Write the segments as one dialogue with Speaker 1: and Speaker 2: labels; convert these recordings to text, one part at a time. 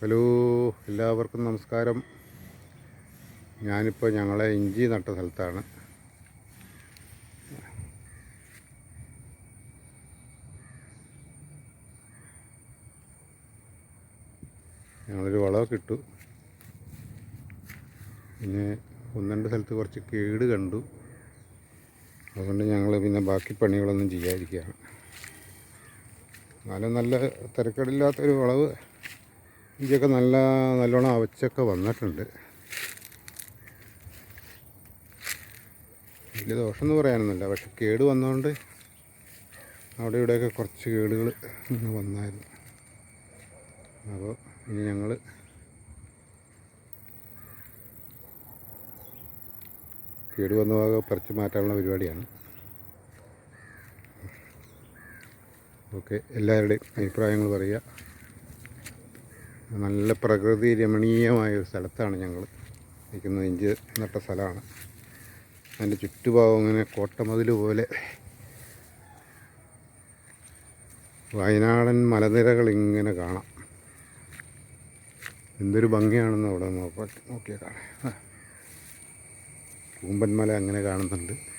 Speaker 1: Hello എല്ലാവർക്കും നമസ്കാരം. ഞാനിപ്പോൾ ഞങ്ങളെ ഇഞ്ചി നട്ട സ്ഥലത്താണ്. ഞങ്ങളൊരു വളമൊക്കെ ഇട്ടു. പിന്നെ ഒന്ന് രണ്ട് സ്ഥലത്ത് കുറച്ച് കേട് കണ്ടു. അതുകൊണ്ട് ഞങ്ങൾ പിന്നെ ബാക്കി പണികളൊന്നും ചെയ്യാതിരിക്കുകയാണ്. എന്നാലും നല്ല തിരക്കേടില്ലാത്തൊരു വളവ് ഇഞ്ചിയൊക്കെ നല്ല നല്ലോണം അവച്ചൊക്കെ വന്നിട്ടുണ്ട്. വലിയ ദോഷമെന്ന് പറയാനൊന്നുമില്ല. പക്ഷെ കേട് വന്നതുകൊണ്ട് അവിടെ ഇവിടെയൊക്കെ കുറച്ച് കേടുകൾ വന്നായിരുന്നു. അപ്പോൾ ഇനി ഞങ്ങൾ കേട് വന്ന ഭാഗം പറിച്ച് മാറ്റാനുള്ള പരിപാടിയാണ്. ഓക്കെ എല്ലാവരുടെയും അഭിപ്രായങ്ങൾ പറയുക. നല്ല പ്രകൃതി രമണീയമായ ഒരു സ്ഥലത്താണ് ഞങ്ങൾ നിൽക്കുന്നത്. ഇഞ്ചി നട്ട സ്ഥലമാണ്. അതിന്റെ ചുറ്റുഭാഗം ഇങ്ങനെ കോട്ടമതിൽ പോലെ വയനാടൻ മലനിരകൾ ഇങ്ങനെ കാണാം. എന്തൊരു ഭംഗിയാണെന്ന് അവിടെ നോക്കാൻ നോക്കിയാൽ കാണാം. കൂമ്പൻമല അങ്ങനെ കാണുന്നുണ്ട്.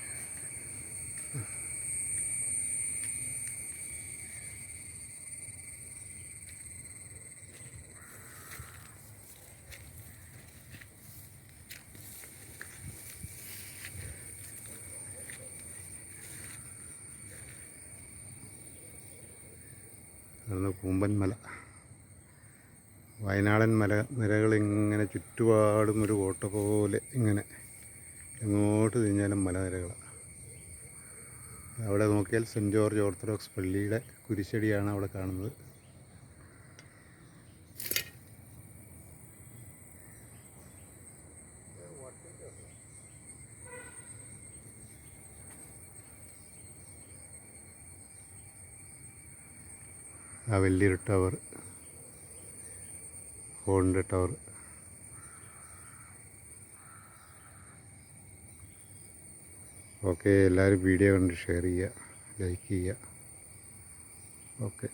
Speaker 1: അതാണ് കൂമ്പൻമല വയനാടൻ മല നിരകളിങ്ങനെ ചുറ്റുപാടും ഒരു കോട്ട പോലെ ഇങ്ങനെ എങ്ങോട്ട് തിരിഞ്ഞാലും മലനിരകളാണ് അവിടെ നോക്കിയാൽ സെന്റ് ജോർജ് ഓർത്തഡോക്സ് പള്ളിയുടെ കുരിശടിയാണ് അവിടെ കാണുന്നത്. ആ വലിയൊരു ടവർ ഫോണിന്റെ ടവർ. ഓക്കെ എല്ലാവരും വീഡിയോ കണ്ട് ഷെയർ ചെയ്യുക ലൈക്ക് ചെയ്യുക. ഓക്കെ.